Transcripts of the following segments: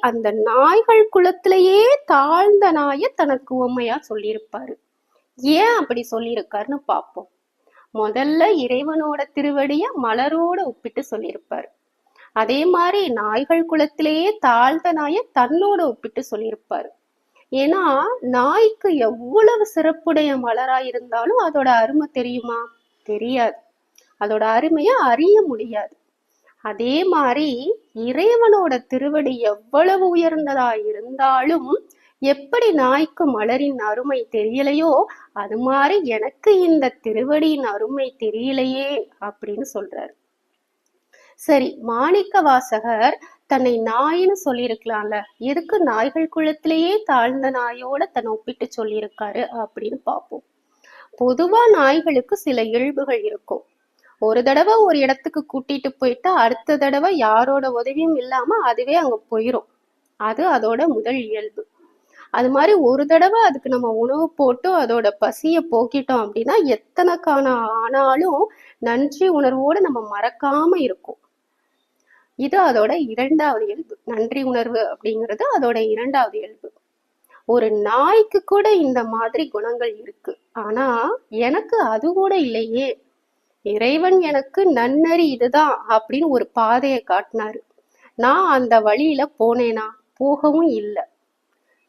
அந்த நாய்கள் குலத்திலேயே தாழ்ந்த நாயை தனக்கு உண்மையா சொல்லியிருப்பாரு. ஏன் அப்படி சொல்லியிருக்காருன்னு பார்ப்போம். முதல்ல இறைவனோட திருவடிய மலரோட ஒப்பிட்டு சொல்லியிருப்பாரு. அதே மாதிரி நாய்கள் குலத்திலேயே தாழ்ந்த நாயை தன்னோட ஒப்பிட்டு சொல்லியிருப்பாரு. ஏன்னா நாய்க்கு எவ்வளவு சிறப்புடைய மலரா இருந்தாலும் அதோட அருமை தெரியுமா? தெரியாது. அதோட அருமையை அறிய முடியாது. அதே மாதிரி இறைவனோட திருவடி எவ்வளவு உயர்ந்ததா இருந்தாலும் எப்படி நாய்க்கு மலரின் அருமை தெரியலையோ அது மாதிரி எனக்கு இந்த திருவடியின் அருமை தெரியலையே அப்படின்னு சொல்றாரு. சரி மாணிக்க வாசகர் தன்னை நாயின்னு சொல்லியிருக்கலாம்ல எதுக்கு நாய்கள் குளத்திலேயே தாழ்ந்த நாயோட தன்னை ஒப்பிட்டு சொல்லியிருக்காரு அப்படின்னு பார்ப்போம். பொதுவா நாய்களுக்கு சில இயல்புகள் இருக்கும். ஒரு தடவை ஒரு இடத்துக்கு கூட்டிட்டு போயிட்டா அடுத்த தடவை யாரோட உதவியும் இல்லாம அதுவே அங்க போயிரும். அது அதோட முதல் இயல்பு. அது மாதிரி ஒரு தடவை அதுக்கு நம்ம உணவு போட்டு அதோட பசியை போக்கிட்டோம் அப்படின்னா எத்தனை ஆனாலும் நன்றி உணர்வோடு நம்ம மறக்காம இருக்கும். இது அதோட இரண்டாவது இயல்பு. நன்றி உணர்வு அப்படிங்கிறது அதோட இரண்டாவது இயல்பு. ஒரு நாய்க்கு கூட இந்த மாதிரி குணங்கள் இருக்கு. ஆனா எனக்கு அது கூட இல்லையே. இறைவன் எனக்கு நன்னறி இதுதான் அப்படின்னு ஒரு பாதையை காட்டினாரு. நான் அந்த வழியில போனேனா? போகவும் இல்லை.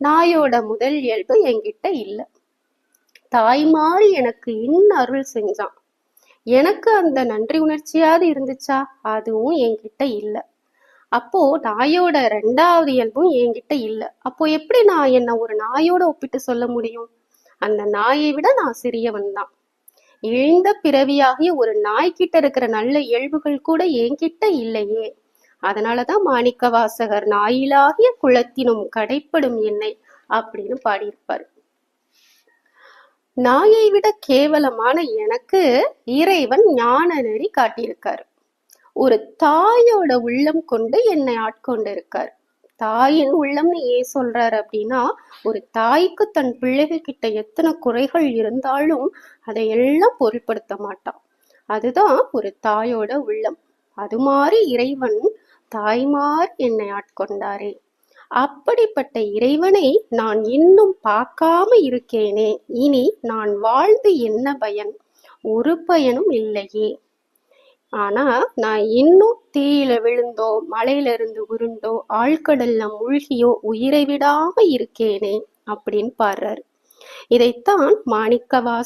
நாயோட முதல் இயல்பு என்கிட்ட இல்லை. தாய் மாறி எனக்கு இன் அருள் செஞ்சான். எனக்கு அந்த நன்றி உணர்ச்சியாவது இருந்துச்சா? அதுவும் என்கிட்ட இல்லை. அப்போ நாயோட ரெண்டாவது இயல்பும் என்கிட்ட இல்லை. அப்போ எப்படி நான் என்ன ஒரு நாயோட ஒப்பிட்டு சொல்ல முடியும்? அந்த நாயை விட நான் சிறியவன் தான் இழிந்த பிறவியாகிய ஒரு நாய்கிட்ட இருக்கிற நல்ல இயல்புகள் கூட என்கிட்ட இல்லையே. அதனாலதான் மாணிக்க வாசகர் நாயிலாகிய குளத்தினும் கடைப்படும் என்னை அப்படின்னு பாடியிருப்பாரு. நாயை விட கேவலமான எனக்கு இறைவன் ஞான நெறி காட்டியிருக்காரு. ஒரு தாயோட உள்ளம் கொண்டு என்னை ஆட்கொண்டிருக்காரு. தாயின் உள்ளம்னு ஏன் சொல்றாரு அப்படின்னா ஒரு தாய்க்கு தன் பிள்ளைகள் கிட்ட எத்தனை குறைகள் இருந்தாலும் அதை எல்லாம் பொருட்படுத்த மாட்டான் அதுதான் ஒரு தாயோட உள்ளம். அது மாதிரி இறைவன் தாய்மார் என்னை ஆட்கொண்டாரே. அப்படிப்பட்ட இறைவனை நான் இன்னும் பார்க்காம இருக்கேனே. இனி நான் வாழ்ந்து என்ன பயன்? ஒரு பயனும் இல்லையே. ஆனா நான் இன்னும் தீயில விழுந்தோ மலையில இருந்து உருண்டோ ஆழ்கடல்ல மூழ்கியோ உயிரை விடாம இருக்கேனே அப்படின்னு பாடுறாரு. இதைத்தான் மாணிக்கவாச